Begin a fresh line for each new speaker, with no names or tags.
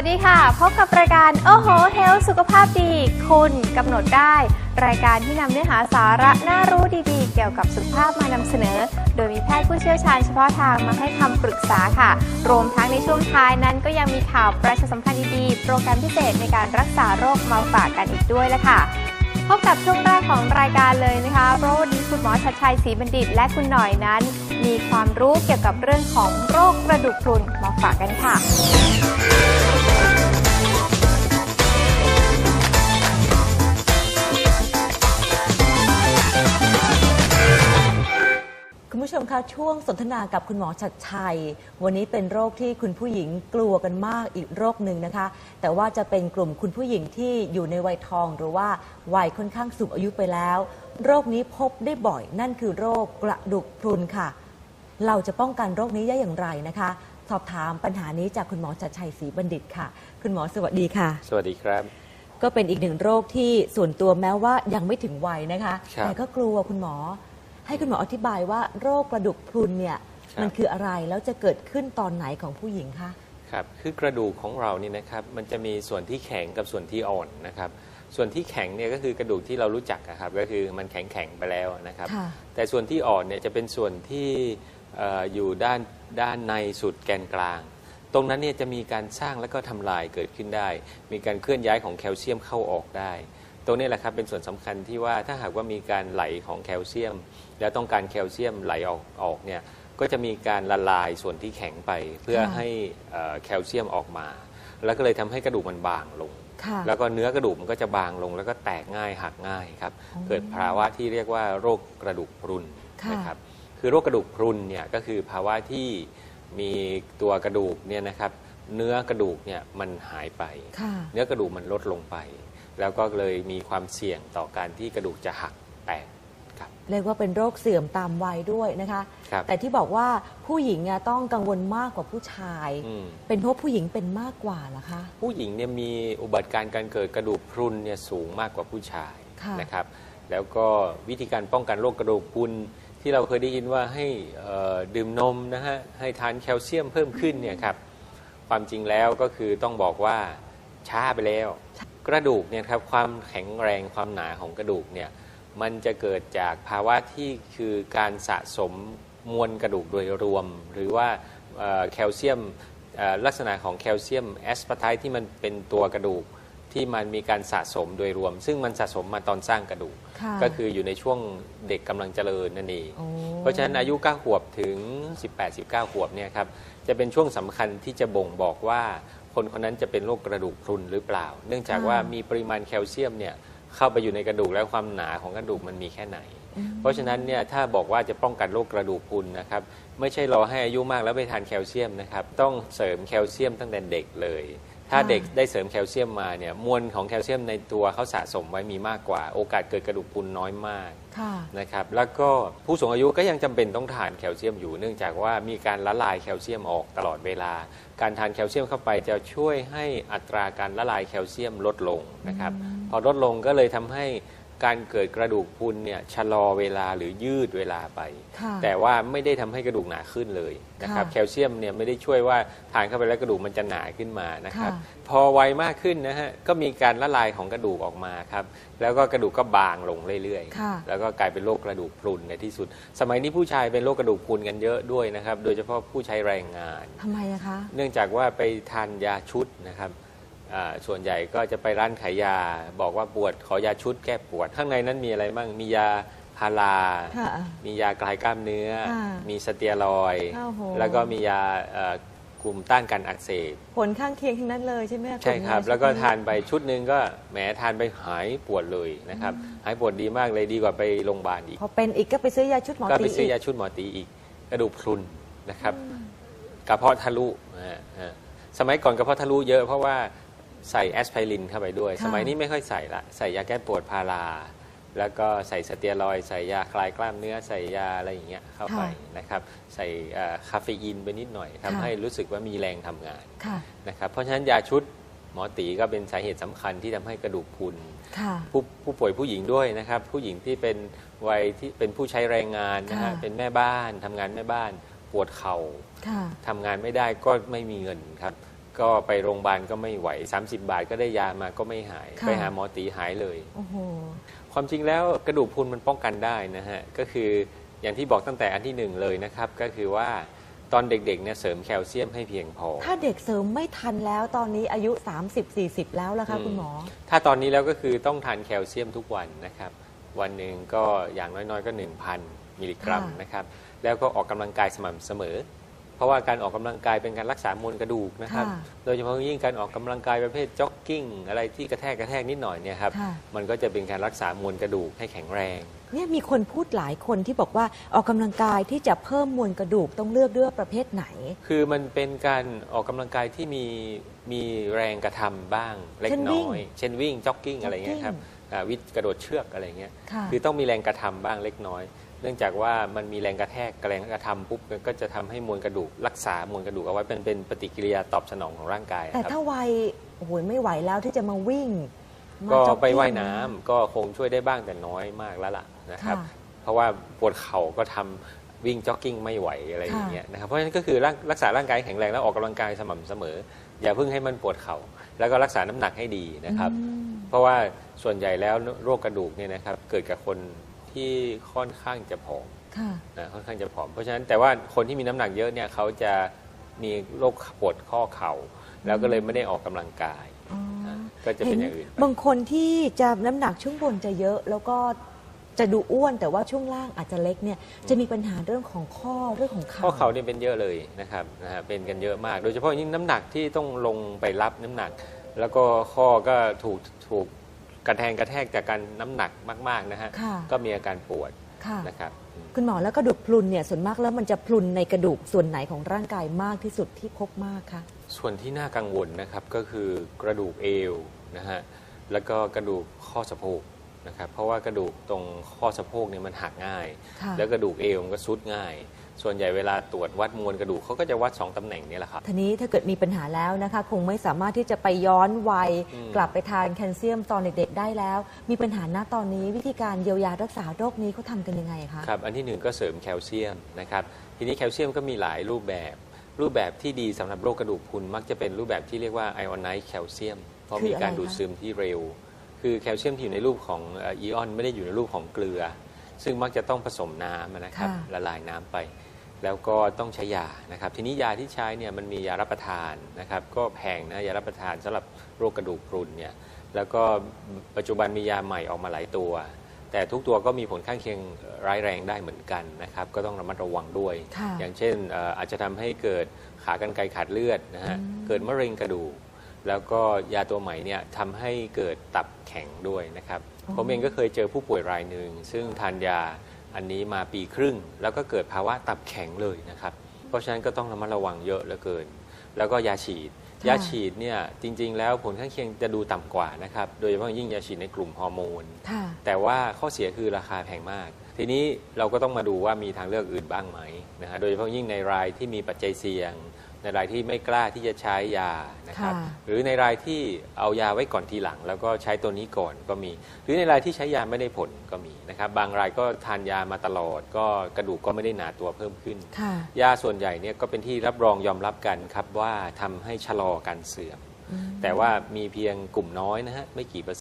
วัสดีค่ะ พบกับรายการโอ้โหเฮลสุขภาพดี คุณกำหนดได้ รายการที่นำเนื้อหาสาระน่ารู้ดีๆ เกี่ยวกับสุขภาพมานำเสนอ โดยมีแพทย์ผู้เชี่ยวชาญเฉพาะทางมาให้คำปรึกษาค่ะ รวมทั้งในช่วงท้ายนั้นก็ยังมีข่าวประชาสัมพันธ์ดีๆ โปรแกรมพิเศษในการรักษาโรคมาฝากกันอีกด้วยละค่ะพบกับช่วงแรกของรายการเลยนะคะ เพราะวันนี้คุณหมอชัดชัยศรีบัณฑิต และคุณหน่อยนั้น มีความรู้เกี่ยวกับเรื่องของโรคกระดูกพรุนมาฝากกันค่ะ
ชมคะช่วงสนทนากับคุณหมอชัดชัย วันนี้เป็นโรคที่คุณผู้หญิงกลัวกันมากอีกโรคหนึ่งนะคะ แต่ว่าจะเป็นกลุ่มคุณผู้หญิงที่อยู่ในวัยทองหรือว่าวัยค่อนข้างสูงอายุไปแล้ว โรคนี้พบได้บ่อย นั่นคือโรคกระดูกพรุนค่ะ เราจะป้องกันโรคนี้ได้อย่างไรนะคะ สอบถามปัญหานี้จากคุณหมอชัดชัยศรีบัณฑิตค่ะ คุณหมอสวัสดีค่ะ
สวัสดีครับ
ก็เป็นอีกหนึ่งโรคที่ส่วนตัวแม้ว่ายังไม่ถึงวัยนะคะ
ครับ
แต่ก็กลัวคุณหมอ ให้คุณหมออธิบายว่าโรคกระดูกพรุนเนี่ย
ครับ
มันคืออะไรแล้วจะเกิดขึ้นตอนไหนของผู้หญิงคะ
ครับคือกระดูกของเรานี่นะครับมันจะมีส่วนที่แข็งกับส่วนที่อ่อนนะครับส่วนที่แข็งเนี่ยก็คือกระดูกที่เรารู้จักนะครับก็คือมันแข็งแข็งๆไปแล้วนะครับ
ค่ะ
แต่ส่วนที่อ่อนเนี่ยจะเป็นส่วนที่เอ่ออยู่ด้านด้านในสุดแกนกลาง ตรงนั้นเนี่ยจะมีการสร้างและก็ทำลายเกิดขึ้นได้ มีการเคลื่อนย้ายของแคลเซียมเข้าออกได้ ตรงนี้แหละครับเป็นส่วนสำคัญที่ว่าถ้าหากว่ามีการไหลของแคลเซียม แล้วต้องการแคลเซียมไหลออกออกเนี่ยก็จะมีการละลายส่วนที่แข็งไป เพื่อ
ค่ะ
ให้เอ่อแคลเซียมออกมา แล้วก็เลยทำให้กระดูกมันบางลง
ค่ะ
แล้วก็เนื้อกระดูกมันก็จะบางลง แล้วก็แตกง่ายหักง่ายครับ
อ๋อ
เกิดภาวะที่เรียกว่าโรคกระดูกพรุน
ค่ะ
นะครับคือโรคกระดูกพรุนเนี่ยก็คือภาวะที่มีตัวกระดูกเนี่ยนะครับเนื้อกระดูกเนี่ยมันหายไป
ค่ะ
เนื้อกระดูกมันลดลงไป แล้วก็เลยมีความเสี่ยงต่อการที่กระดูกจะหักแตกครับ
เรียกว่าเป็นโรคเสื่อมตามวัยด้วยนะคะ
ครับ
แต่ที่บอกว่าผู้หญิงอะต้องกังวลมากกว่าผู้ชาย
อืม
เป็นเพราะผู้หญิงเป็นมากกว่าเหรอคะ
ผู้หญิงเนี่ยมีอุบัติการณ์การเกิดกระดูกพรุนเนี่ยสูงมากกว่าผู้ชาย
ค่ะ
นะครับ แล้วก็วิธีการป้องกันโรคกระดูกพรุนที่เราเคยได้ยินว่าให้เอ่อดื่มนมนะฮะให้ทานแคลเซียมเพิ่มขึ้นเนี่ยครับความจริงแล้วก็คือต้องบอกว่าช้าไปแล้ว กระดูกเนี่ยครับความแข็งแรงความหนาของกระดูกเนี่ยมันจะเกิดจากภาวะที่คือการสะสมมวลกระดูกโดยรวม หรือว่าเอ่อแคลเซียมเอ่อลักษณะของแคลเซียมแอสพาร์ไทที่มันเป็นตัวกระดูกที่มันมีการสะสมโดยรวม ซึ่งมันสะสมมาตอนสร้างกระดูก
ค่ะ
ก็คืออยู่ในช่วงเด็กกำลังเจริญนั่นเอง
โอ้
เพราะฉะนั้นอายุ9ขวบถึง 18-19 ขวบเนี่ยครับจะเป็นช่วงสำคัญที่จะบ่งบอกว่า คนคนนั้นจะเป็นโรคกระดูกพรุนหรือเปล่า เนื่องจากว่ามีปริมาณแคลเซียมเนี่ยเข้าไปอยู่ในกระดูกแล้วความหนาของกระดูกมันมีแค่ไหน เพราะฉะนั้นเนี่ยถ้าบอกว่าจะป้องกันโรคกระดูกพรุนนะครับไม่ใช่รอให้อายุมากแล้วไปทานแคลเซียมนะครับต้องเสริมแคลเซียมตั้งแต่เด็กเลย ถ้า
ค่ะ
เด็กได้เสริมแคลเซียมมาเนี่ยมวลของแคลเซียมในตัวเขาสะสมไว้มีมากกว่า โอกาสเกิดกระดูกพรุนน้อยมาก
ค่ะ
นะครับแล้วก็ผู้สูงอายุก็ยังจำเป็นต้องทานแคลเซียมอยู่ เนื่องจากว่ามีการละลายแคลเซียมออกตลอดเวลา การทานแคลเซียมเข้าไปจะช่วยให้อัตราการละลายแคลเซียมลดลงนะครับพอลดลงก็เลยทำให้ การเกิดกระดูกพรุนเนี่ยชะลอเวลาหรือยืดเวลาไป
ค่ะ
แต่ว่าไม่ได้ทำให้กระดูกหนาขึ้นเลยนะครับ
ค่ะ
แคลเซียมเนี่ยไม่ได้ช่วยว่าทานเข้าไปแล้วกระดูกมันจะหนาขึ้นมานะครับ
ค่ะ
พอวัยมากขึ้นนะฮะก็มีการละลายของกระดูกออกมาครับแล้วก็กระดูกก็บางลงเรื่อย
ค่ะ
ๆ แล้วก็กลายเป็นโรคกระดูกพรุนในที่สุด สมัยนี้ผู้ชายเป็นโรคกระดูกพรุนกันเยอะด้วยนะครับ โดยเฉพาะผู้ใช้แรงงาน
ทำไมอะคะ
เนื่องจากว่าไปทานยาชุดนะครับอ่า ส่วนใหญ่ก็จะไปร้านขายยา บอกว่าปวดขอยาชุดแก้ปวด ข้างในนั้นมีอะไรบ้างมียาพารา
ค่ะ
มียาคลายกล้ามเนื้อ
ค่ะ
มีสเตียรอยด์
โอ้โห
แล้วก็มียาเอ่อกลุ่มต้านการอักเสบ
ผลข้างเคียงทั้งนั้นเลยใช่ไหมะ
ใช่ครับ
ผล
แล้วก็
ชุด
ทานไปชุดหนึ่งก็แหมทานไปหายปวดเลยนะครับ หายปวดดีมากเลยดีกว่าไปโรงพยาบาลอีก
พอเป็นอีกก็ไปซื้อยาชุดหมอ
ก็
ตี
ไปซื้อยา
อีก
ชุดหมอตีอีกกระดูกพรุนนะครับกระเพาะทะลุนะฮะฮะสมัยก่อนกระเพาะทะลุเยอะเพราะว่า ใส่แอสไพรินเข้าไปด้วย
ค่ะ
สมัยนี้ไม่ค่อยใส่ละใส่ยาแก้ปวดพารา แล้วก็ใส่สเตียรอยด์ใส่ยาคลายกล้ามเนื้อใส่ยาอะไรอย่างเงี้ยเข้าไป
ค่ะ
นะครับใส่เอ่อคาเฟอีนไปนิดหน่อยทำ
ค่ะ
ให้รู้สึกว่ามีแรงทำงาน
ค่ะ
นะครับเพราะฉะนั้นยาชุดหมอตีก็เป็นสาเหตุสำคัญที่ทำให้กระดูกพรุน
ค่ะ
ผู้ผู้ป่วยผู้หญิงด้วยนะครับ ผู้หญิงที่เป็นวัยที่เป็นผู้ใช้แรงงานนะฮะ
ค่ะ
เป็นแม่บ้านทำงานแม่บ้านปวดเข่า
ค่ะ
ทำงานไม่ได้ก็ไม่มีเงินครับ ก็ไปโรงพยาบาลก็ไม่ไหว 30 บาทก็ได้ยามาก็ไม่หาย
ค่ะ
ไปหาหมอตีหายเลย
โอ้โห
ความจริงแล้วกระดูกพรุนมันป้องกันได้นะฮะ ก็คืออย่างที่บอกตั้งแต่อันที่หนึ่งเลยนะครับ ก็คือว่าตอนเด็กๆเนี่ยเสริมแคลเซียมให้เพียงพอ
ถ้าเด็กเสริมไม่ทันแล้วตอนนี้อายุ 30-40 แล้วล่ะคะ
อืม
คุณหมอ
ถ้าตอนนี้แล้วก็คือต้องทานแคลเซียมทุกวันนะครับ วันหนึ่งก็อย่างน้อยๆก็ 1,000 มิลลิกรัม
ค่ะ
นะครับ แล้วก็ออกกำลังกายสม่ำเสมอ เพราะว่าการออกกำลังกายเป็นการรักษามวลกระดูกนะครับ
ค่ะ
โดยเฉพาะยิ่งการออกกำลังกายประเภทจ็อกกิ้ง อะไรที่กระแทกกระแทกนิดหน่อยเนี่ยครับ
ค่ะ
มันก็จะเป็นการรักษามวลกระดูกให้แข็งแรง
เนี่ยมีคนพูดหลายคนที่บอกว่าออกกำลังกายที่จะเพิ่มมวลกระดูกต้องเลือกด้วยประเภทไหน
คือมันเป็นการออกกำลังกายที่มีมีแรงกระทำบ้างเล็ก
เช่นวิ่
น้
ง
อย เช่นวิ่งจ็อกกิ้งอะไรเงี้ยครับ
jogging
อ่าวิดกระโดดเชือกอะไรเงี้ย
ค่ะ
คือต้องมีแรงกระทำบ้างเล็กน้อย เนื่องจากว่ามันมีแรงกระแทกแรงกระทำปุ๊บมันก็จะทำให้มวลกระดูกรักษามวลกระดูกเอาไว้เป็นเป็นปฏิกิริยาตอบสนองของร่างกาย
แต่
ครับ
ถ้าวัยโอ้โหไม่ไหวแล้วที่จะมาวิ่งมา
ก็
จ็อกง
ไปว่ายน้ำก็คงช่วยได้บ้างแต่น้อยมากแล้วล่ะนะครับ
ค่ะ
เพราะว่าปวดเข่าก็ทำวิ่งจ็อกกิ้งไม่ไหวอะไรอย่างเงี้ยนะครับเพราะฉะนั้นก็คือร่างรักษาร่างกายให้แข็งแรงแล้วออกกำลังกายสม่ำเสมอ อย่าเพิ่งให้มันปวดเข่าแล้วก็รักษาน้ำหนักให้ดีนะครับ
อืม
เพราะว่าส่วนใหญ่แล้วโรคกระดูกเนี่ยนะครับเกิดกับคน ที่ค่อนข้างจะผอม
ค่ะ
นะค่อนข้างจะผอม เพราะฉะนั้นแต่ว่าคนที่มีน้ำหนักเยอะเนี่ยเขาจะมีโรคปวดข้อเข่า แล้วก็เลยไม่ได้ออกกำลังกาย
อ๋อ
นะก็จะเป็นอย่างอื่นไป
บางคนที่จะน้ำหนักช่วงบนจะเยอะ แล้วก็จะดูอ้วนแต่ว่าช่วงล่างอาจจะเล็กเนี่ยจะมีปัญหาเรื่องของข้อเรื่องของเข่า
ข้อเข่าเนี่ยเป็นเยอะเลยนะครับนะฮะเป็นกันเยอะมาก โดยเฉพาะยิ่งน้ำหนักที่ต้องลงไปรับน้ำหนัก แล้วก็ข้อก็ถูกถูก กระแทงกระแทกจากการน้ำหนักมากๆนะฮะ
ค่ะ
ก็มีอาการปวด
ค่ะ
นะครับอืม
คุณหมอแล้วกระดูกพรุนเนี่ยส่วนมากแล้วมันจะพรุนในกระดูกส่วนไหนของร่างกายมากที่สุดที่พบมากคะ
ส่วนที่น่ากังวลนะครับก็คือกระดูกเอวนะฮะแล้วก็กระดูกข้อสะโพกนะครับเพราะว่ากระดูกตรงข้อสะโพกเนี่ยมันหักง่าย
ค่ะ
แล้วกระดูกเอวมันก็ซุดง่าย ส่วนใหญ่เวลาตรวจวัดมวลกระดูกเขาก็จะวัด 2ตำแหน่งนี้แหละครับ
ทีนี้ถ้าเกิดมีปัญหาแล้วนะคะ คงไม่สามารถที่จะไปย้อนวัย
อืม
กลับไปทานแคลเซียมตอนเด็กๆได้แล้ว มีปัญหาณตอนนี้วิธีการเยียวยารักษาโรคนี้เขาทำกันยังไงคะ
ครับ อันที่หนึ่งก็เสริมแคลเซียมนะครับ ทีนี้แคลเซียมก็มีหลายรูปแบบ รูปแบบที่ดีสำหรับโรคกระดูกพรุนมักจะเป็นรูปแบบที่เรียกว่าไอออนไนซ์แคลเซียม เพราะ
คือ
มีการ
อะไร
ดูด
คะ
ซึมที่เร็ว คือแคลเซียมที่อยู่ในรูปของเอ่ออีออน ไม่ได้อยู่ในรูปของเกลือ ซึ่งมักจะต้องผสมน้ำนะครับ
ค่ะ
ละลายน้ำไป แล้วก็ต้องใช้ยานะครับ ทีนี้ยาที่ใช้เนี่ยมันมียารับประทานนะครับ ก็แพงนะยารับประทานสำหรับโรคกระดูกพรุนเนี่ยแล้วก็ปัจจุบันมียาใหม่ออกมาหลายตัว แต่ทุกตัวก็มีผลข้างเคียงร้ายแรงได้เหมือนกันนะครับ ก็ต้องระมัดระวังด้วย
ค่ะ
อย่างเช่นเอ่ออาจจะทำให้เกิดขากรรไกรขาดเลือดนะฮะ
อืม
เกิดมะเร็งกระดูกแล้วก็ยาตัวใหม่เนี่ยทำให้เกิดตับแข็งด้วยนะครับผมเองก็เคยเจอผู้ป่วยรายหนึ่งซึ่งทานยา อันนี้มาปีครึ่ง แล้วก็เกิดภาวะตับแข็งเลยนะครับ เพราะฉะนั้นก็ต้องระมัดระวังเยอะเหลือเกิน แล้วก็ยาฉีด
ค่ะ
ยาฉีดเนี่ยจริง ๆ แล้วผลข้างเคียงจะดูต่ำกว่านะครับ โดยเฉพาะยิ่งยาฉีดในกลุ่มฮอร์โมน
ค่ะ
แต่ว่าข้อเสียคือราคาแพงมาก ทีนี้เราก็ต้องมาดูว่ามีทางเลือกอื่นบ้างไหมนะฮะ โดยเฉพาะยิ่งในรายที่มีปัจจัยเสี่ยง ในรายที่ไม่กล้าที่จะใช้ยานะครับ
ค่ะ
หรือในรายที่เอายาไว้ก่อนทีหลัง แล้วก็ใช้ตัวนี้ก่อนก็มี หรือในรายที่ใช้ยาไม่ได้ผลก็มีนะครับบางรายก็ทานยามาตลอด ก็กระดูกก็ไม่ได้หนาตัวเพิ่มขึ้น
ค่ะ
ยาส่วนใหญ่เนี่ยก็เป็นที่รับรองยอมรับกันครับว่าทำให้ชะลอการเสื่อม แต่ว่ามีเพียงกลุ่มน้อยนะฮะไม่กี่เปอร์เซ็นต์